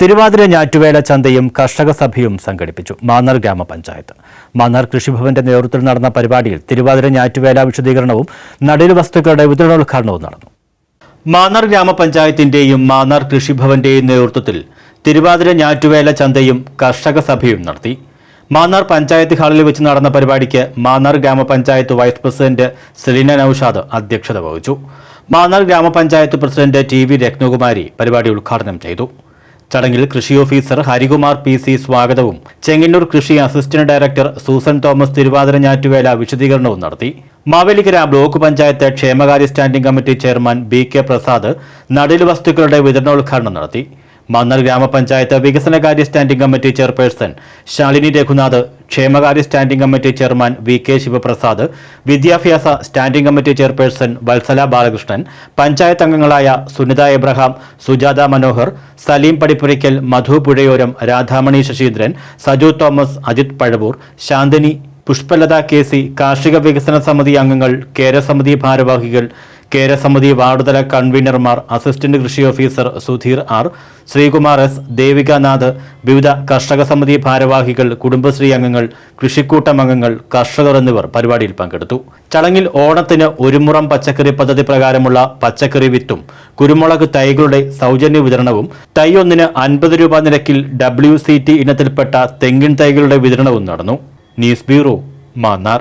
തിരുവാതിര ഞാറ്റുവേല ചന്തയും കർഷക സഭയും സംഘടിപ്പിച്ചു മാന്നാർ ഗ്രാമപഞ്ചായത്ത്. മാന്നാർ കൃഷിഭവന്റെ നേതൃത്വത്തിൽ നടന്ന പരിപാടിയിൽ തിരുവാതിര ഞാറ്റുവേല വിശദീകരണവും നടീൽ വസ്തുക്കളുടെ വിതരണോദ്ഘാടനവും നടന്നു. മാന്നാർ ഗ്രാമപഞ്ചായത്തിന്റെയും മാന്നാർ കൃഷിഭവന്റെയും നേതൃത്വത്തിൽ തിരുവാതിര ഞാറ്റുവേല ചന്തയും കർഷക സഭയും നടത്തി. മാന്നാർ പഞ്ചായത്ത് ഹാളിൽ വെച്ച് നടന്ന പരിപാടിക്ക് മാന്നാർ ഗ്രാമപഞ്ചായത്ത് വൈസ് പ്രസിഡന്റ് സെലീന നൌഷാദ് അധ്യക്ഷത വഹിച്ചു. മാന്നാർ ഗ്രാമപഞ്ചായത്ത് പ്രസിഡന്റ് ടി വി രത്നകുമാരി പരിപാടി ഉദ്ഘാടനം ചെയ്തു. ചടങ്ങിൽ കൃഷി ഓഫീസർ ഹരികുമാർ പി സി സ്വാഗതവും. ചെങ്ങന്നൂർ കൃഷി assistant director Susan Thomas Thiruvathira Njattuvela വിശദീകരണവും നടത്തി. മാവേലിക്കര ബ്ലോക്ക് പഞ്ചായത്ത് ക്ഷേമകാര്യ standing committee chairman B K Prasad നടീൽ വസ്തുക്കളുടെ വിതരണോദ്ഘാടനം നടത്തി. മന്നർ ഗ്രാമപഞ്ചായത്ത് വികസനകാര്യ standing committee chairperson Shalini Raghunath ക്ഷേമകാര്യ standing committee chairman V K Sivaprasad വിദ്യാഭ്യാസ standing committee chairperson Vatsala Balakrishnan panchayat അംഗങ്ങളായ Sunitha Abraham Sujatha Manohar Saleem Padippurakkal Madhu Puzhayoram Radhamani Saseendran Saju Thomas Ajith Pazhavoor Shanthini Pushpalatha K C കാർഷിക വികസന സമിതി അംഗങ്ങൾ കേരസമിതി ഭാരവാഹികൾ കേരസമിതി വാർഡുതല കൺവീനർമാർ അസിസ്റ്റന്റ് കൃഷി officer Sudheer R Sreekumar S Devikanath വിവിധ കർഷക സമിതി ഭാരവാഹികൾ കുടുംബശ്രീ അംഗങ്ങൾ കൃഷിക്കൂട്ടം അംഗങ്ങൾ കർഷകർ എന്നിവർ പരിപാടിയിൽ പങ്കെടുത്തു. ചടങ്ങിൽ ഓണത്തിന് ഒരുമുറം പച്ചക്കറി പദ്ധതി പ്രകാരമുള്ള പച്ചക്കറി വിത്തും കുരുമുളക് തൈകളുടെ സൗജന്യ വിതരണവും തൈ ഒന്നിന് അൻപത് രൂപ നിരക്കിൽ ഡബ്ല്യു ഇനത്തിൽപ്പെട്ട തെങ്ങിൻ തൈകളുടെ വിതരണവും നടന്നു. News bureau Mannar.